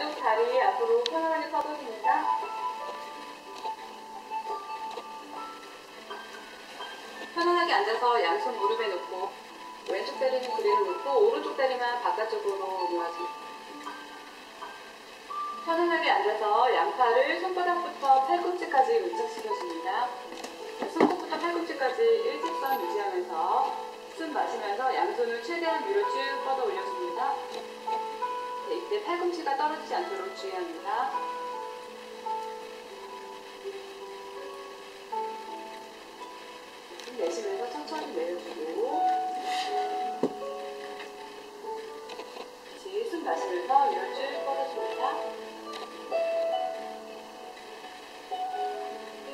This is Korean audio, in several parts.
양쪽 다리 앞으로 편안하게 뻗어줍니다. 편안하게 앉아서 양손 무릎에 놓고 왼쪽 다리는 그대로 놓고 오른쪽 다리만 바깥쪽으로 놓아줍니다. 편안하게 앉아서 양팔을 손바닥부터 팔꿈치까지 밀착시켜줍니다. 손목부터 팔꿈치까지 일직선 유지하면서 숨 마시면서 양손을 최대한 위로 쭉 뻗어 올려줍니다. 네, 이때 팔꿈치가 떨어지지 않도록 주의합니다. 숨 내쉬면서 천천히 내려주고 다시 숨 마시면서 위로 쭉 뻗어줍니다.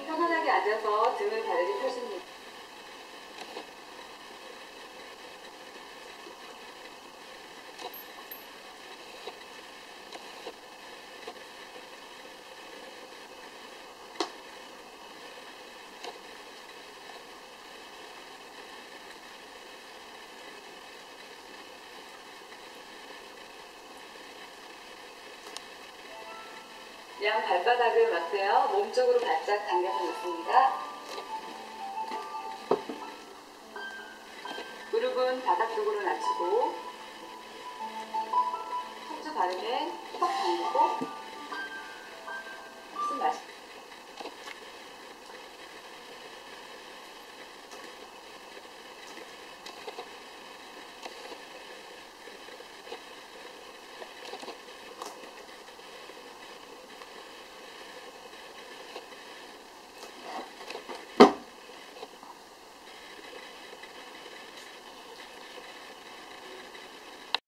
편안하게 앉아서 등을 바르게 펴줍니다. 양 발바닥을 맞대요. 몸쪽으로 바짝 당겨서 놓습니다. 무릎은 바닥 쪽으로 낮추고 척추 가름에 턱 당기고